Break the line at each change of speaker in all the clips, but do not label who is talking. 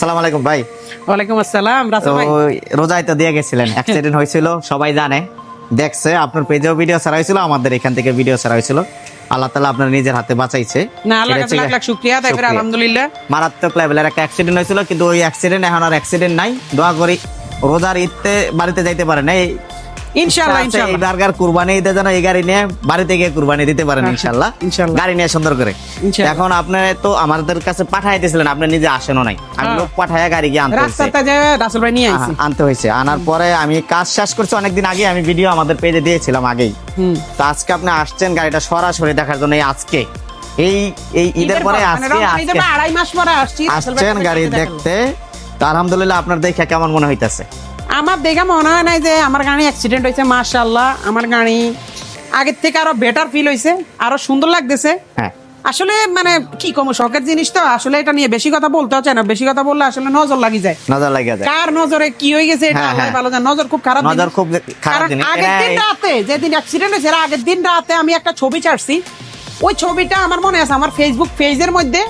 আসসালামু আলাইকুম ভাই।
ওয়ালাইকুম আসসালাম রাসেল ভাই।
রোজায় তো দিয়ে গেছিলেন অ্যাক্সিডেন্ট হয়েছিল সবাই জানে। দেখছে আপনার পেজেও ভিডিও ছাড়া হয়েছিল আমাদের এখান থেকে ভিডিও ছাড়া হয়েছিল। আল্লাহ তালা আপনার নিজের হাতে বাঁচাইছে।
না আল্লাহ লাখ লাখ শুক্রিয়া। আলহামদুলিল্লাহ।
মারাত্মক লেভেলের একটা অ্যাক্সিডেন্ট হয়েছিল কিন্তু ওই অ্যাক্সিডেন্ট এখন আর অ্যাক্সিডেন্ট নাই। দোয়া করি রোজার ঈদতে বাড়িতে যাইতে পারেন এই
ইনশাআল্লাহ
এই
ইনশাআল্লাহ।
বার্গার কুরবানি যেন এই গাড়ি নিয়ে বাড়িতে গিয়ে কুরবানি দিতে পারেন
ইনশাআল্লাহ।
গাড়ি নিয়ে সুন্দর করে। এখন আপনি তো আমাদের কাছে পাঠাই দিয়েছিলেন আপনি নিজে আসেনও নাই। আমি
হ্যাঁ।
লোক গাড়ি গিয়ে আনতে
রাস্তাতে যে রাসেল ভাই নিয়ে আইছি।
আনতে হয়েছে। আনার পরে আমি কাজ শেষ করছি অনেকদিন আগে আমি ভিডিও আমাদের পেজে দিয়েছিলাম আগেই। তো আজকে আপনি আসছেন গাড়িটা সরাসরি দেখার জন্য আজকে। এই এই ঈদের পরে
মানে
আজকে আজকে।
আড়াই মাস পরে আসছি
আসছেন গাড়ি দেখতে। তো আলহামদুলিল্লাহ আপনার দেখে কেমন মনে হইতাছে?
আমার দেখে মনে হয় নাই যে আমার গাড়ি অ্যাক্সিডেন্ট হয়েছে মাশাআল্লাহ। আমার গাড়ি আগের থেকে আরও বেটার ফিল হয়েছে আরও সুন্দর লাগতেছে।
হ্যাঁ।
আসলে মানে কি কম শখের জিনিস তো। আসলে এটা নিয়ে বেশি কথা বলতে হচ্ছে না। বেশি কথা বললে আসলে নজর লাগি যায়।
নজর লাগিয়ে যায়।
কার নজরে কি হয়ে গেছে এটা
হ্যাঁ,
আল্লাহ
হ্যাঁ।
ভালো জানে। নজর খুব খারাপ
নজর খুব খারাপ জিনিস।
আগের দিন রাতে যেদিন অ্যাক্সিডেন্ট হয়েছে আগের দিন রাতে আমি একটা ছবি ছাড়ছি। ওই ছবিটা আমার মনে আছে আমার ফেসবুক পেজের মধ্যে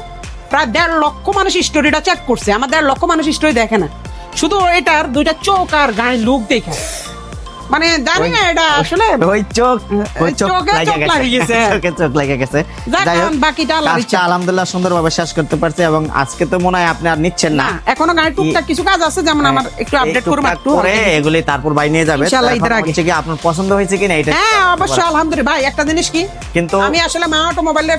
প্রায় দেড় লক্ষ মানুষ স্টোরিটা চেক করছে। আমার দেড় লক্ষ মানুষ স্টোরি দেখে না। শুধু এটার দুইটা চোখ আর গাড়ির লুক দেখে। মানে জানি না এটা আসলে
ওই চোখ ওই চোখে
চোখ গেছে।
চোখে চোখ লেগে গেছে। যাই হোক
বাকিটা
কাজটা আলহামদুলিল্লাহ সুন্দরভাবে শেষ করতে পারছে এবং আজকে তো মনে হয় আপনি আর নিচ্ছেন না।
এখনও গাড়ি টুকটাক কিছু কাজ আছে যেমন আমার একটু আপডেট
হ্যাঁ।
করব একটু
করে এগুলি তারপর বাই নিয়ে যাবে।
ইনশাআল্লাহ
এখন
আগে।
হচ্ছে কি আপনার পছন্দ হয়েছে কিনা এটা
হ্যাঁ অবশ্যই আলহামদুলিল্লাহ। ভাই একটা জিনিস কি?
কিন্তু
আমি আসলে মা অটোমোবাইলে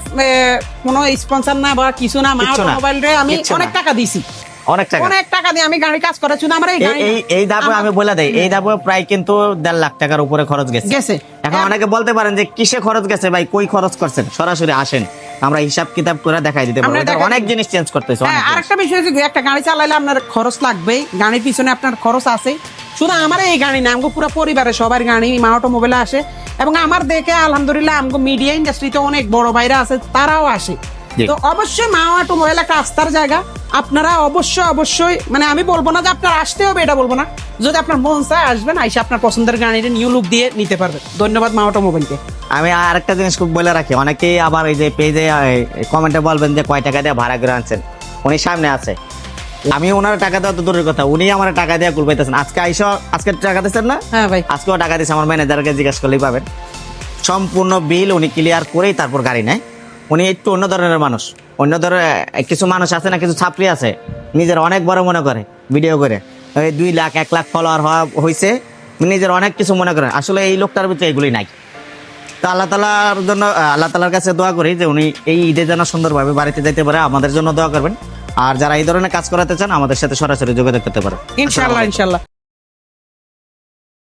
কোনো স্পন্সর না বা কিছু না মা। অটোমোবাইল আমি অনেক টাকা দিছি।
অনেক টাকা।
অনেক টাকা দিয়ে আমি গাড়ি কাজ করেছি না আমার এই
এই- আমি বলে দেই এই প্রায় কিন্তু দেড় লাখ টাকার উপরে খরচ গেছে।
গেছে।
এখন অনেকে বলতে পারেন যে কিসে খরচ গেছে ভাই কই খরচ করছেন? সরাসরি আসেন আমরা হিসাব কিতাব করে দেখাই দিতে পারব।
দেখাই
অনেক জিনিস চেঞ্জ করতেছে
হ্যাঁ আরেকটা বিষয় হচ্ছে একটা গাড়ি চালাইলে আপনার খরচ লাগবেই গাড়ির পিছনে আপনার খরচ আছে। শুধু আমার এই গাড়ি না আমগো পুরো পরিবারের সবার গাড়ি মা অটোমোবাইলে আসে। এবং আমার দেখে আলহামদুলিল্লাহ আমগো মিডিয়া ইন্ডাস্ট্রিতে অনেক বড় ভাইরা আছে তারাও আসে। তো অবশ্যই মা অটোমোবাইল একটা আস্থার জায়গা। আপনারা অবশ্যই অবশ্যই মানে আমি বলব না যে আপনার আসতে হবে এটা বলব না। যদি আপনার মন চায় আসবেন আইসে আপনার পছন্দের গাড়িটা নিউ লুক দিয়ে নিতে পারবেন। ধন্যবাদ মা অটোমোবাইলকে।
আমি আরেকটা জিনিস খুব বলে রাখি অনেকেই আবার এই যে পেজে কমেন্টে বলবেন যে কয় টাকা দিয়ে ভাড়া করে আনছেন? উনি সামনে আছে। আমি ওনার টাকা দেওয়া তো দূরের কথা উনি আমার টাকা দিয়ে কুলপাইতেছেন আজকে আইসো আজকে টাকা দিচ্ছেন না?
হ্যাঁ ভাই।
আজকেও টাকা দিচ্ছে আমার ম্যানেজারকে জিজ্ঞেস করলেই পাবেন। সম্পূর্ণ বিল উনি ক্লিয়ার করেই তারপর গাড়ি নেয়। উনি একটু অন্য ধরনের মানুষ। অন্য ধরনের কিছু মানুষ আছে না কিছু ছাত্রী আছে নিজের অনেক বড় মনে করে ভিডিও করে। ওই দুই লাখ এক লাখ ফলোয়ার হওয়া হয়েছে নিজের অনেক কিছু মনে করে। আসলে এই লোকটার ভিতরে এগুলি নাই। তো আল্লাহ তালার জন্য আল্লাহ তালার কাছে দোয়া করি যে উনি এই ঈদে যেন সুন্দরভাবে বাড়িতে যেতে পারে আমাদের জন্য দোয়া করবেন। আর যারা এই ধরনের কাজ করাতে চান আমাদের সাথে সরাসরি যোগাযোগ করতে পারে
ইনশাল্লাহ ইনশাল্লাহ